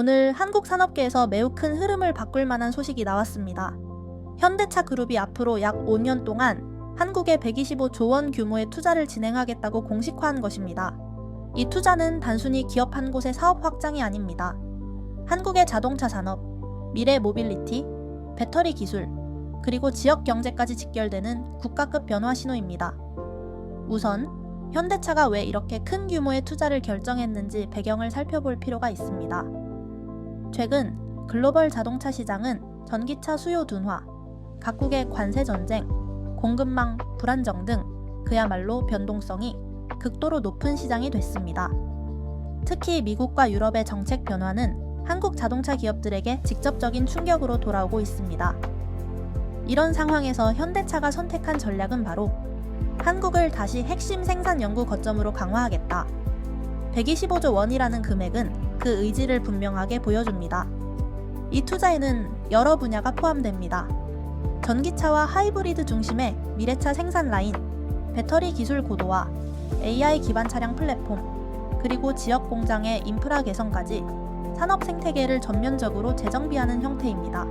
오늘 한국 산업계에서 매우 큰 흐름을 바꿀 만한 소식이 나왔습니다. 현대차 그룹이 앞으로 약 5년 동안 한국에 125조 원 규모의 투자를 진행하겠다고 공식화한 것입니다. 이 투자는 단순히 기업 한 곳의 사업 확장이 아닙니다. 한국의 자동차 산업, 미래 모빌리티, 배터리 기술, 그리고 지역 경제까지 직결되는 국가급 변화 신호입니다. 우선 현대차가 왜 이렇게 큰 규모의 투자를 결정했는지 배경을 살펴볼 필요가 있습니다. 최근 글로벌 자동차 시장은 전기차 수요 둔화, 각국의 관세 전쟁, 공급망 불안정 등 그야말로 변동성이 극도로 높은 시장이 됐습니다. 특히 미국과 유럽의 정책 변화는 한국 자동차 기업들에게 직접적인 충격으로 돌아오고 있습니다. 이런 상황에서 현대차가 선택한 전략은 바로 한국을 다시 핵심 생산 연구 거점으로 강화하겠다. 125조 원이라는 금액은 그 의지를 분명하게 보여줍니다. 이 투자에는 여러 분야가 포함됩니다. 전기차와 하이브리드 중심의 미래차 생산 라인, 배터리 기술 고도화, AI 기반 차량 플랫폼, 그리고 지역 공장의 인프라 개선까지 산업 생태계를 전면적으로 재정비하는 형태입니다.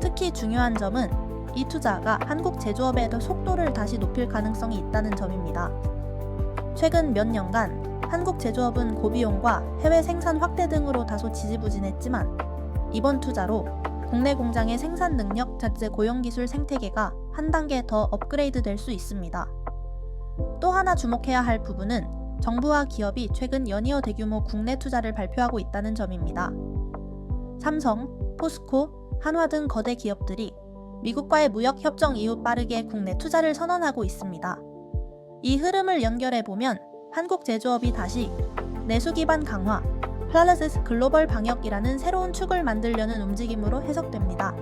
특히 중요한 점은 이 투자가 한국 제조업의 더 속도를 다시 높일 가능성이 있다는 점입니다. 최근 몇 년간 한국 제조업은 고비용과 해외 생산 확대 등으로 다소 지지부진했지만 이번 투자로 국내 공장의 생산 능력 자체 고용 기술 생태계가 한 단계 더 업그레이드 될 수 있습니다. 또 하나 주목해야 할 부분은 정부와 기업이 최근 연이어 대규모 국내 투자를 발표하고 있다는 점입니다. 삼성, 포스코, 한화 등 거대 기업들이 미국과의 무역 협정 이후 빠르게 국내 투자를 선언하고 있습니다. 이 흐름을 연결해 보면 한국 제조업이 다시 내수 기반 강화, 플라라시스 글로벌 방역이라는 새로운 축을 만들려는 움직임으로 해석됩니다.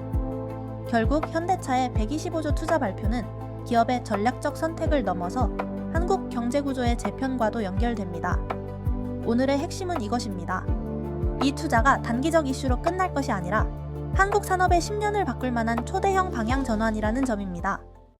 결국 현대차의 125조 투자 발표는 기업의 전략적 선택을 넘어서 한국 경제 구조의 재편과도 연결됩니다. 오늘의 핵심은 이것입니다. 이 투자가 단기적 이슈로 끝날 것이 아니라 한국 산업의 10년을 바꿀 만한 초대형 방향 전환이라는 점입니다.